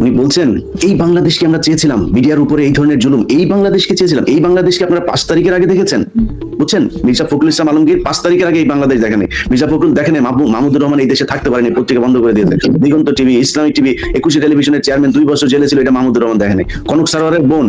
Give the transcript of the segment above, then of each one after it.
উনি বলছেন, এই বাংলাদেশকে আমরা চেয়েছিলাম, মিডিয়ার উপরে এই ধরনের জুলুম, এই বাংলাদেশকে চেয়েছিলাম, এই বাংলাদেশকে আপনারা পাঁচ তারিখের আগে দেখেছেন? বুঝছেন? মির্জা ফখরুল ইসলাম আলমগীর পাঁচ তারিখের আগে এই বাংলাদেশ দেখেনি। মির্জা ফখরুল দেখেন মাহমুদুর রহমান এই দেশে থাকতে পারেনি, পত্রিকা বন্ধ করে দিয়েছে। দিগন্ত টিভি, ইসলামিক টিভি, একুশে টেলিভিশনের চেয়ারম্যান দুই বছর জেলে ছিল, এটা মাহমুদুর রহমান দেখেনি। কনক সারোয়ারের বোন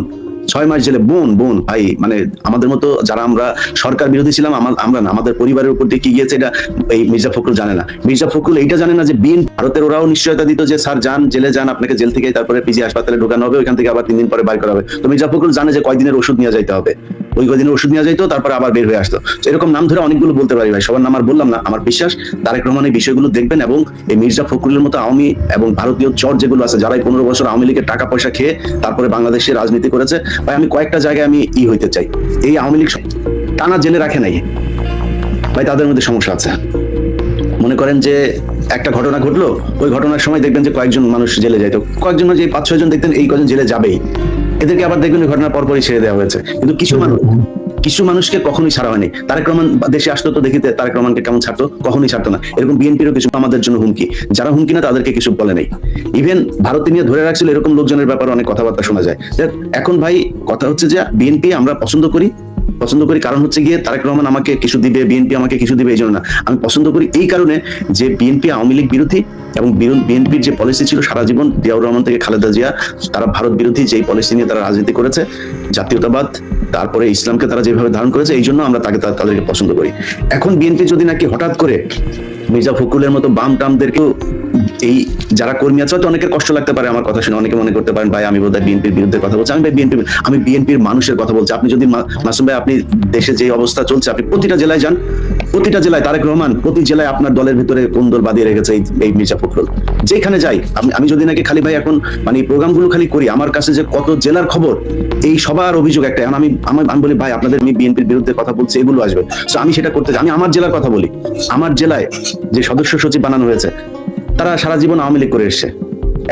ছয় মাস জেলে বোন বোন, ভাই মানে আমাদের মতো যারা আমরা সরকার বিরোধী ছিলাম আমরা না, আমাদের পরিবারের উপর দিয়ে কি গিয়েছে এটা এই মির্জা ফখরুল জানে না। মির্জা ফখরুল এইটা জানে না যে বিন ভারতের ওরাও নিশ্চয়তা দিত যে, স্যার, যান, জেলে যান, আপনাকে জেল থেকে তারপরে পিজি হাসপাতালে ঢোকানো হবে, ওইখান থেকে আবার তিন দিন পরে বাইর করা হবে। তো মির্জা ফখরুল জানে যে কয়দিনের ওষুধ নিয়ে যাইতে হবে। ওই কয়দিনের ওষুধ নিয়ে যাইতো, তারপরে আবার বের হয়ে আসতো। এরকম নাম ধরে অনেকগুলো বলতে পারি ভাই, সবার নাম আর বললাম না, আমার বিশ্বাস তারেক রহমান এই বিষয়গুলো দেখবেন এবং এই মির্জা ফখরুলের মতো আওয়ামী এবং ভারতীয় চর যেগুলো আছে যারা এই পনেরো বছর আওয়ামী লীগের টাকা পয়সা খেয়ে তারপরে বাংলাদেশে রাজনীতি করেছে, ভাই আমি কয়েকটা জায়গায় আমি ই হইতে চাই। এই আওয়ামী লীগ টানা জেলে রাখে নাই। ভাই তাদের মধ্যে সমস্যা আছে। মনে করেন যে একটা ঘটনা ঘটলো, ওই ঘটনার সময় দেখবেন যে কয়েকজন মানুষ জেলে যাইতো কয়েকজন যে পাঁচ ছয় জন দেখতেন এই কজন জেলে যাবেই। এদেরকে আবার দেখবেন ঘটনার পরপরই ছেড়ে দেওয়া হয়েছে। কিন্তু কিছু মানুষ, কিছু মানুষকে কখনোই ছাড়া হয়নি। তারেক রহমান দেশে আসতো তো দেখিতে তারেক রহমানকে কেমন ছাড়তো, কখনোই ছাড়তো না। এরকম বিএনপিরও কিছু আমাদের জন্য হুমকি। যারা হুমকি না তাদেরকে কিছু বলে নেই। ইভেন ভারতে নিয়ে ধরে রাখছিল এরকম লোকজনের ব্যাপারে অনেক কথাবার্তা শোনা যায়। এখন ভাই কথা হচ্ছে যে বিএনপি আমরা পছন্দ করি পছন্দ করি, কারণ হচ্ছে গিয়ে তারেক রহমান আমাকে কিছু দিবে বিএনপি আমাকে কিছু দিবে, এই জন্য না। আমি পছন্দ করি এই কারণে যে বিএনপি আওয়ামী লীগ বিরোধী এবং বিএনপির যে পলিসি ছিল সারা জীবন জিয়াউর রহমান থেকে খালেদা জিয়া, তারা ভারত বিরোধী যেই পলিসি নিয়ে তারা রাজনীতি করেছে, জাতীয়তাবাদ, তারপরে ইসলামকে তারা যেভাবে ধারণ করেছে, এই জন্য আমরা তাকে তাদেরকে পছন্দ করি। এখন বিএনপি যদি নাকি হঠাৎ করে মির্জা ফখরুলের মতো বাম টামদেরকেও এই যারা কর্মী আছে, হয়তো অনেকের কষ্ট লাগতে পারে আমার কথা শুনে। অনেকে মনে করতে পারেন, ভাই, আমি বোধহয় বিএনপির বিরুদ্ধে কথা বলছি। আমি ভাই বিএনপি আমি বিএনপির মানুষের কথা বলছি। আপনি যদি মাসুম ভাই, আপনি দেশে যে অবস্থা চলছে, আপনি প্রতিটা জেলায় যান। প্রতিটা জেলায় তারেক রহমান প্রতি জেলায় আপনার দলের ভিতরে কোন দল বাদিয়ে রেখেছে এই মির্জা ফখরুল। যেখানে যাই, আমি আমি যদি নাকি খালি ভাই এখন মানে এই প্রোগ্রামগুলো খালি করি, আমার কাছে যে কত জেলার খবর, এই সবার অভিযোগ একটা। এখন আমি আমি বলি, ভাই, আপনাদের আমি বিএনপির বিরুদ্ধে কথা বলছি, এগুলো আসবে। তো আমি সেটা করতে আমি আমার জেলার কথা বলি। আমার জেলায় যে সদস্য সচিব বানানো হয়েছে তারা সারা জীবন আওয়ামী লীগ করে এসছে।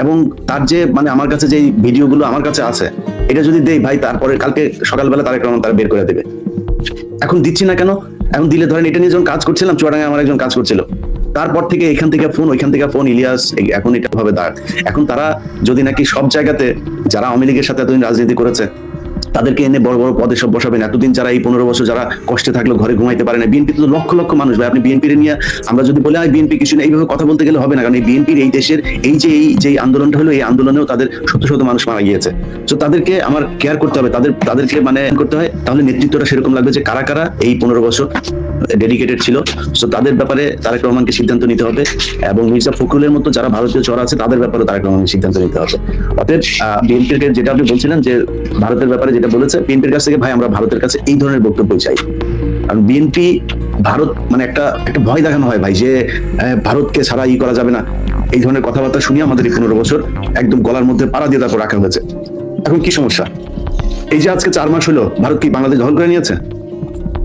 এবং তার যে মানে আমার কাছে যে ভিডিওগুলো আমার কাছে আছে, এটা যদি দেই ভাই, তারপরে কালকে সকালবেলা তারেক রহমান তারা বের করে দেবে। এখন দিচ্ছি না কেন? এখন দিলে ধরেন এটা নিয়ে যখন কাজ করছিলাম, চুয়াডাঙ্গায় আমার একজন কাজ করছিল। তারপর থেকে এখান থেকে ফোন, ওইখান থেকে ফোন, ইলিয়াস এখন এটা ভাবে দাঁড় এখন তারা যদি নাকি সব জায়গাতে যারা আওয়ামী লীগের সাথে এতদিন রাজনীতি করেছে তাদেরকে এনে বড় বড় পদে সব বসাবেন। এতদিন যারা এই পনেরো বছর যারা কষ্টে থাকল, ঘরে ঘুমাইতে পারে না বিএনপি তো লক্ষ লক্ষ মানুষ ভাই। আপনি বিএনপির নিয়ে আমরা যদি বলি বিএনপি কিছু না। এইভাবে কথা বলতে গেলে হবে না। কারণ এই বিএনপির এই দেশের এই যে এই যে আন্দোলনটা হলো, এই আন্দোলনেও তাদের শত শত মানুষ মারা গিয়েছে। তো তাদেরকে আমার কেয়ার করতে হবে। তাদের, তাদেরকে মানে করতে হয়। তাহলে নেতৃত্বটা সেরকম লাগবে যে কারা কারা এই পনেরো বছর ডেডিকেটেড ছিল। তো তাদের ব্যাপারে তারেক রহমানকে সিদ্ধান্ত নিতে হবে। এবং মির্জা ফখরুলের মতো যারা ভারতীয় চর আছে, তাদের ব্যাপারে তারেক রহমানকে সিদ্ধান্ত নিতে হবে। অতএব বিএনপির যেটা আপনি বলছিলেন যে, ভারতের ব্যাপারে যেটা বলেছে বিএনপির কাছ থেকে, ভাই, আমরা ভারতের কাছে এই ধরনের বক্তব্য চাই। কারণ বিএনপি ভারত মানে একটা একটা ভয় দেখানো হয়, ভাই, যে ভারতকে ছাড়া ই করা যাবে না। এই ধরনের কথাবার্তা শুনিয়ে আমাদের এই পনেরো বছর একদম গলার মধ্যে পাড়া দিয়ে তারপর রাখা হয়েছে। এখন কি সমস্যা? এই যে আজকে চার মাস হলো, ভারত কি বাংলাদেশ দখল করে নিয়েছে?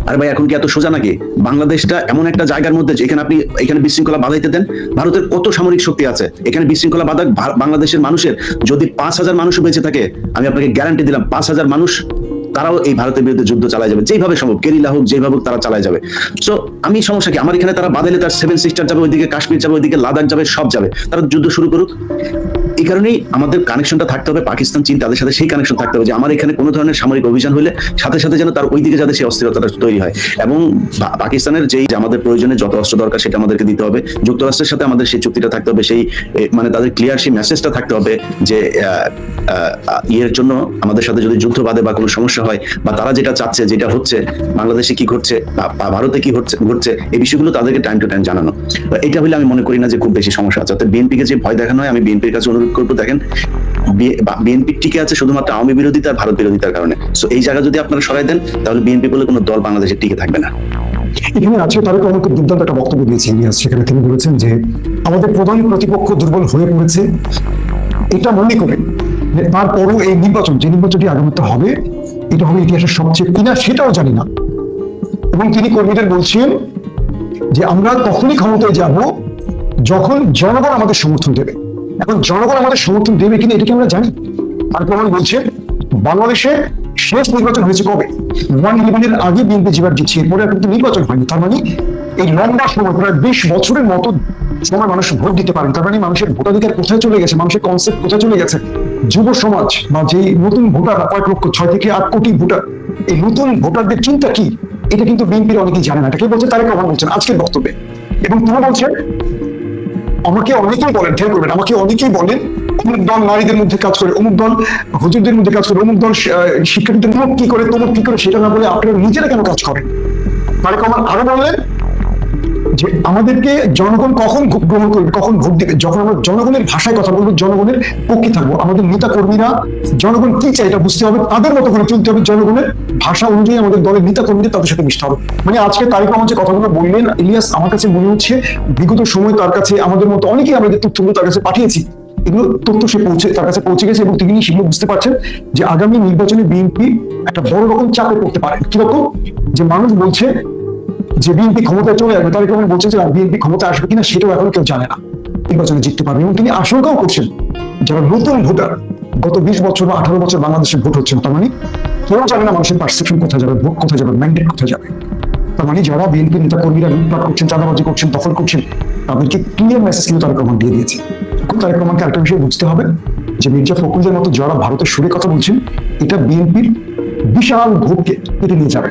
আরে ভাই, এখন কি এত সোজা নাকি? বাংলাদেশটা এমন একটা জায়গার মধ্যে যে এখানে আপনি এখানে বিশৃঙ্খলা বাধাইতে দেন, ভারতের কত সামরিক শক্তি আছে? এখানে বিশৃঙ্খলা বাধা বাংলাদেশের মানুষের যদি পাঁচ হাজার মানুষ বেঁচে থাকে, আমি আপনাকে গ্যারান্টি দিলাম, পাঁচ হাজার মানুষ, তারাও এই ভারতের বিরুদ্ধে যুদ্ধ চালায় যাবে। যেভাবে সম্ভব কেরিলা হোক যেভাবে হোক তারা চালায় যাবে। সো আমি সমস্যা কি? আমার এখানে তারা বাদাইলে তার সেভেন সিস্টার যাবে, ওইদিকে কাশ্মীর যাবে, ওইদিকে লাদাখ যাবে, সব যাবে। তারা যুদ্ধ শুরু করুক। এই কারণেই আমাদের কানেকশনটা থাকতে হবে, পাকিস্তান, চীন তাদের সাথে সেই কানেকশন থাকতে হবে যে আমার এখানে কোনো ধরনের সামরিক অভিযান হলে সাথে সাথে যেন তার ওই দিকে যাতে সেই অস্থিরতাটা তৈরি হয়। এবং পাকিস্তানের যেই আমাদের প্রয়োজনে যত অস্ত্র দরকার সেটা আমাদেরকে দিতে হবে, যুক্তরাষ্ট্রের সাথে আমাদের সেই চুক্তিটা থাকতে হবে, সেই মানে তাদের ক্লিয়ার সেই মেসেজটা থাকতে হবে যে ইয়ের জন্য আমাদের সাথে যদি যুদ্ধ বাদে বা কোনো সমস্যা হয় বা তারা যেটা চাচ্ছে, যেটা হচ্ছে, বাংলাদেশে কি ঘটছে বা ভারতে কি হচ্ছে, ঘটছে, এই বিষয়গুলো তাদেরকে টাইম টু টাইম জানানো। এটা হলে আমি মনে করি না যে খুব বেশি সমস্যা আছে। অর্থাৎ বিএনপিকে যে ভয় দেখানো হয়, আমি বিএনপির কাছে অনুরোধ করব দেখেন বিএনপি টিকে আছে শুধুমাত্র আওয়ামী বিরোধিতা আর ভারত বিরোধিতার কারণে। সো এই জায়গা যদি আপনারা সরাই দেন, তাহলে বিএনপি বলে কোনো দল বাংলাদেশে টিকে থাকবে না। এখানে আছে রহমান খুব দুর্দান্ত একটা বক্তব্য দিয়েছেন সেখানে তিনি বলেছেন যে আমাদের প্রধান প্রতিপক্ষ দুর্বল হয়ে পড়েছে। এটা মনে করে যে তারপরও এই নির্বাচন, যে নির্বাচনটি আগামীতে হবে, এটা হবে ইতিহাসের সবচেয়ে কিনা সেটাও জানি না। এবং তিনি কর্মীদের বলছেন যে আমরা তখনই ক্ষমতায় যাব যখন জনগণ আমাদের সমর্থন দেবে। এখন জনগণ আমাদের সমর্থন দেবে কিনা এটা কি আমরা জানি? আর প্রমাণ বলছে, বাংলাদেশে শেষ নির্বাচন হয়েছে কবে? ওয়ান ইলেভেনের আগে বিএনপি যেবার জিতছে, এরপরে কিন্তু নির্বাচন হয়নি। তার মানে এই লম্বা সময়, প্রায় বিশ বছরের মতো সময় মানুষ ভোট দিতে পারেন। তার মানে মানুষের ভোটাধিকার কোথায় চলে গেছে? মানুষের কনসেপ্ট কোথায় চলে গেছে? যুব সমাজ বা যে নতুন ভোটার, কয়েক লক্ষ, ছয় থেকে আট কোটি ভোটার, এই নতুন ভোটারদের চিন্তা কি? এটা কিন্তু বিএনপির অনেকেই জানে না। এটা কে বলছে তারেক রহমান বলছেন আজকের বক্তব্যে। এবং তিনি বলছেন আমাকে অনেকেই বলেন, খেয়াল করবেন, আমাকে অনেকেই বলেন, অমুক দল নারীদের মধ্যে কাজ করে, অমুক দল হুজুরদের মধ্যে কাজ করে, অমুক দল শিক্ষার্থীদের কি করে তমুক কি করে, সেটা না বলে আপনারা নিজেরা কেন কাজ করেন? তারেক আমার আরও বললেন যে আমাদেরকে জনগণ কখন গ্রহণ করবে, কখন ভোট দিবে? যখন আমরা জনগণের ভাষায় কথা বলব, জনগণের পক্ষে থাকব, আমাদের নেতা কর্মীরা জনগণ কি চাই এটা বুঝতে হবে, তাদের মতো করে চলতে হবে জনগণের ভাষা অনুযায়ী আমাদের দলের নেতা কর্মীদের তাদের সাথে মিশতে হবে। মানে আজকে তারিখ রহমান যে কথাগুলো বললেন, ইলিয়াস, আমার কাছে মনে হচ্ছে বিগত সময় তার কাছে, আমাদের মতো অনেকেই আমাদের তথ্যগুলো তার কাছে পাঠিয়েছি, এগুলো তথ্য সে পৌঁছে, তার কাছে পৌঁছে গেছে এবং তিনি সেগুলো বুঝতে পারছেন যে আগামী নির্বাচনে বিএনপি একটা বড় রকম চাপে পড়তে পারে। কীরকম যে মানুষ বলছে যে বিএনপি ক্ষমতায় চলে আসবে তারেক রহমান বলছেন যে বিএনপি ক্ষমতা আসবে কিনা সেটাও এখন কেউ জানে না। নির্বাচনে জিততে পারবে। এবং তিনি আশঙ্কাও করছেন যারা নতুন ভোটার, গত বিশ বছর বা আঠারো বছর বাংলাদেশে ভোট হচ্ছে তার মানে কেউ জানে না মানুষের পারসেপশন কোথায় যাবে, ভোট কোথায় যাবে ম্যান্ডেট কোথায় যাবে। তার মানে যারা বিএনপি নেতা কর্মীরা লুটপাট করছেন, চাঁদাবাজি করছেন, দখল করছেন, তাদেরকে ক্লিয়ার মেসেজ কিন্তু তারেক রহমান দিয়ে দিয়েছে। এখন তারেক রহমানকে একটা বিষয় বুঝতে হবে, যে মির্জা ফখরুলের মতো যারা ভারতের সুরে কথা বলছেন, এটা বিএনপির বিশাল ভোটকে কেটে নিয়ে যাবে।